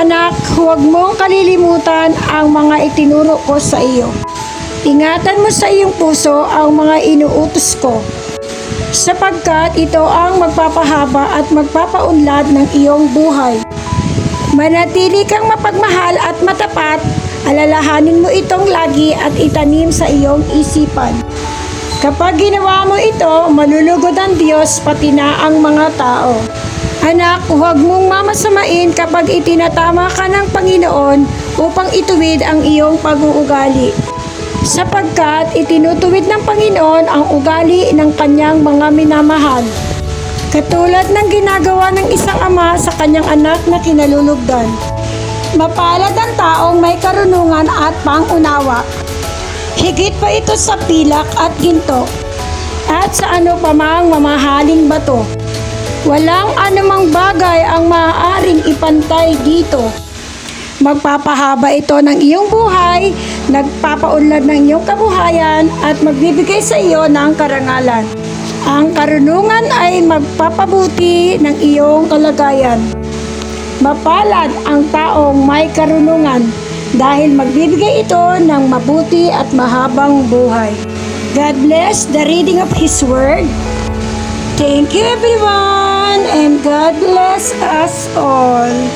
Anak, huwag mong kalilimutan ang mga itinuro ko sa iyo. Ingatan mo sa iyong puso ang mga inuutos ko sapagkat ito ang magpapahaba at magpapaunlad ng iyong buhay. Manatili kang mapagmahal at matapat, alalahanin mo itong lagi at itanim sa iyong isipan. Kapag ginawa mo ito, malulugod ang Diyos pati na ang mga tao. Anak, huwag mong mamasamain kapag itinatama ka ng Panginoon upang ituwid ang iyong pag-uugali. Sapagkat itinutuwid ng Panginoon ang ugali ng kanyang mga minamahal. Katulad ng ginagawa ng isang ama sa kanyang anak na kinalulugdan. Mapalad ang taong may karunungan at pangunawa. Higit pa ito sa pilak at ginto at sa ano pa mang mamahaling bato. Walang anumang bagay ang maaaring ipantay dito. Magpapahaba ito ng iyong buhay, nagpapaunlad ng iyong kabuhayan at magbibigay sa iyo ng karangalan. Ang karunungan ay magpapabuti ng iyong kalagayan. Mapalad ang taong may karunungan dahil magbibigay ito ng mabuti at mahabang buhay. God bless the reading of His Word. Thank you everyone and God bless us all.